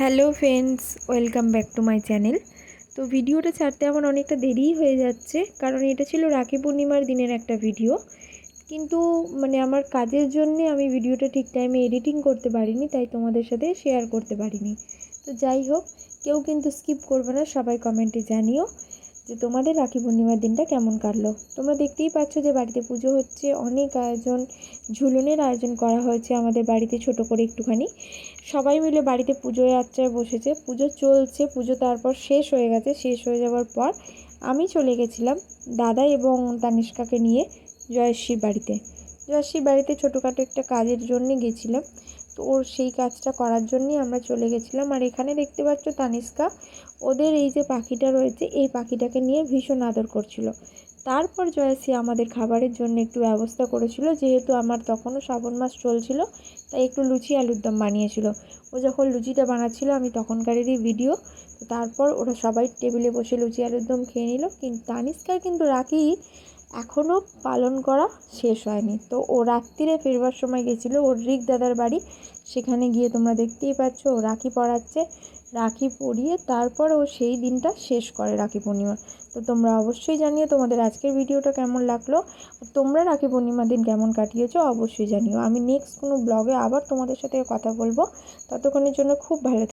Hello friends, welcome back to my channel. তো ভিডিওটা ছাড়তে আমার অনেকটা দেরিই হয়ে যাচ্ছে, কারণ এটা ছিল রাখি পূর্ণিমার দিনের একটা ভিডিও। কিন্তু মানে আমার কাজের জন্যে আমি ভিডিওটা ঠিক টাইমে এডিটিং করতে পারিনি, তাই তোমাদের সাথে শেয়ার করতে পারিনি। তো যাই হোক, কেউ কিন্তু স্কিপ করবে না, সবাই কমেন্টে জানিও। যে তোমাদের রাখি পূর্ণিমার দিনটা কেমন কাটলো? তোমরা দেখতেই পাচ্ছ যে বাড়িতে পুজো হচ্ছে, অনেক আয়োজন, ঝুলনের আয়োজন করা হয়েছে আমাদের বাড়িতে ছোট করে একটুখানি। সবাই মিলে বাড়িতে পুজোয় আচ্চায় বসেছে, পুজো চলছে, পুজো তারপর শেষ হয়ে গেছে, শেষ হয়ে যাওয়ার পর আমি চলে গেছিলাম দাদা এবং তানিষ্কাকে নিয়ে জয়শ্রীর বাড়িতে। জয়শ্রীর বাড়িতে ছোটোখাটো একটা কাজের জন্য গেছিলাম। তো ওর সেই কাজটা করার জন্যই আমরা চলে গেছিলাম। আর এখানে দেখতে পাচ্ছ তানিস্কা ওদের এই যে পাখিটা রয়েছে, এই পাখিটাকে নিয়ে ভীষণ আদর করছিল। তারপর জয়শ্রী আমাদের খাবারের জন্য একটু ব্যবস্থা করেছিল, যেহেতু আমার তখনও শ্রাবণ মাস চলছিল, তাই একটু লুচি আলুর দম বানিয়েছিল। ও যখন লুচিটা বানাচ্ছিল, আমি তখনকারেরই ভিডিও তো তারপর ওরা সবাই টেবিলে বসে লুচি আলুর দম খেয়ে নিল। কিন্তু তানিষ্কার কিন্তু রাখি এখনও পালন করা শেষ হয়নি। তো ও রাত্রিরে ফেরবার সময় গেছিল, ওর রিক দাদার বাড়ি সেখানে গিয়ে তোমরা দেখতেই পাচ্ছ ও রাখি পড়াচ্ছে রাখি পরিয়ে তারপর ও সেই দিনটা শেষ করে রাখি পূর্ণিমা। তো তোমরা অবশ্যই জানিও তোমাদের আজকের ভিডিওটা কেমন লাগল। তোমরা রাখি পূর্ণিমার দিন কেমন কাটিয়েছো অবশ্যই জানিও। আমি নেক্সট কোনো ব্লগে আবার তোমাদের সাথে কথা বলব। ততক্ষণের জন্য খুব ভালো